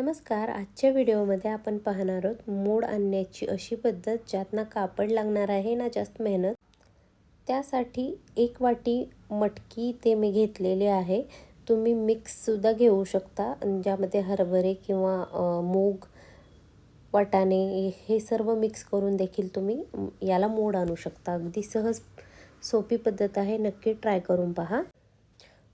नमस्कार आजच्या व्हिडिओमध्ये आपण पाहणार आहोत मोड आणण्याची अशी पद्धत ज्यात ना कापड लागणार आहे ना जास्त मेहनत. त्यासाठी एक वाटी मटकी ते मी घेतलेले आहे. तुम्ही मिक्ससुद्धा घेऊ शकता ज्यामध्ये हरभरे किंवा मूग वाटाणे हे सर्व मिक्स करून देखील तुम्ही याला मोड आणू शकता. अगदी सहज सोपी पद्धत आहे नक्की ट्राय करून पहा.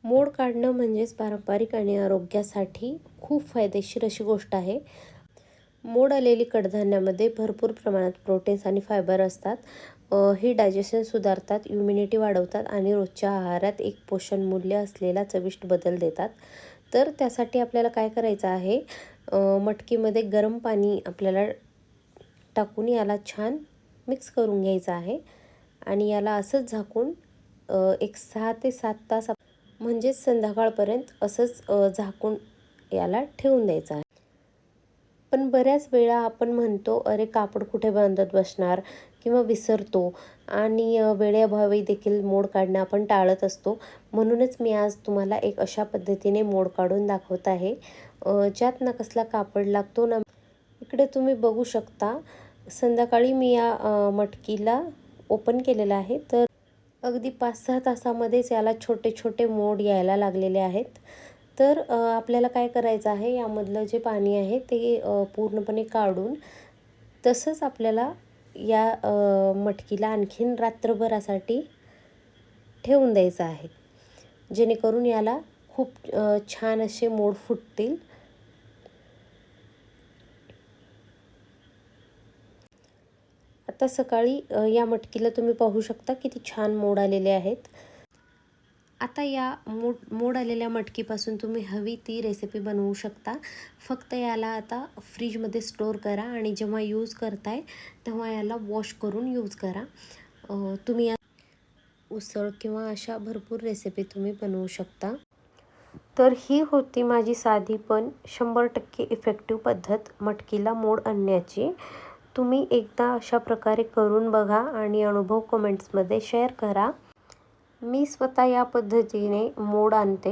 मोड काढणं म्हणजेच पारंपरिक आणि आरोग्यासाठी खूप फायदेशीर अशी गोष्ट आहे. मोड आलेली कडधान्यामध्ये भरपूर प्रमाणात प्रोटीन्स आणि फायबर असतात. हे डायजेशन सुधारतात इम्युनिटी वाढवतात आणि रोजच्या आहारात एक पोषण मूल्य असलेला चविष्ट बदल देतात. तर त्यासाठी आपल्याला काय करायचं आहे? मटकीमध्ये गरम पाणी आपल्याला टाकून याला छान मिक्स करून घ्यायचं आहे. आणि याला असंच झाकून एक सहा ते सात तास म्हणजेच संध्याकाळपर्यंत असंच झाकून याला ठेवून द्यायचं आहे. पण बऱ्याच वेळा आपण म्हणतो अरे कापड कुठे बांधत बसणार? किंवा विसरतो. आणि वेळेअभावी देखील मोड काढणं आपण टाळत असतो. म्हणूनच मी आज तुम्हाला एक अशा पद्धतीने मोड काढून दाखवत आहे. ज्यात ना कसला कापड लागतो ना इकडे तुम्ही बघू शकता. संध्याकाळी मी या मटकीला ओपन केलेलं आहे. तर अगदी पाच सहा तासामध्येच याला छोटे छोटे मोड यायला लागलेले आहेत. तर आपल्याला काय करायचं आहे? यामधलं जे पाणी आहे ते पूर्णपणे काढून तसंच आपल्याला या मटकीला आणखीन रात्रभरासाठी ठेवून द्यायचं आहे. जेणेकरून याला खूप छान असे मोड फुटतील. आता सकाळी या मटकीला तुम्ही पाहू शकता किती छान मोड आलेले आहेत. आता या मोड मोड आलेल्या मटकीपासून तुम्ही हवी ती रेसिपी बनवू शकता. फक्त याला आता फ्रीजमध्ये स्टोर करा आणि जेव्हा यूज करताय तेव्हा याला वॉश करून यूज करा. तुम्ही या उसळ किंवा अशा भरपूर रेसिपी तुम्ही बनवू शकता. तर ही होती माझी साधी पण शंभर टक्के इफेक्टिव्ह पद्धत मटकीला मोड आणण्याची. तुम्ही एकदा अशा प्रकारे करून बघा आणि अनुभव कमेंट्समध्ये शेअर करा. मी स्वतः या पद्धतीने मोड आणते.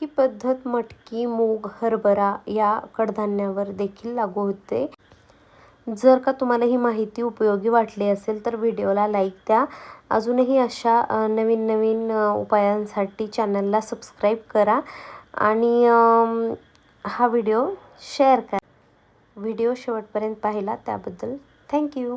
ही पद्धत मटकी मूग हरभरा या कडधान्यावर देखील लागू होते. जर का तुम्हाला ही माहिती उपयोगी वाटली असेल तर व्हिडिओला लाईक द्या. अजूनही अशा नवीन नवीन उपायांसाठी चॅनलला सबस्क्राईब करा आणि हा व्हिडिओ शेअर करा. व्हिडिओ शेवटपर्यंत पाहिला त्याबद्दल थँक्यू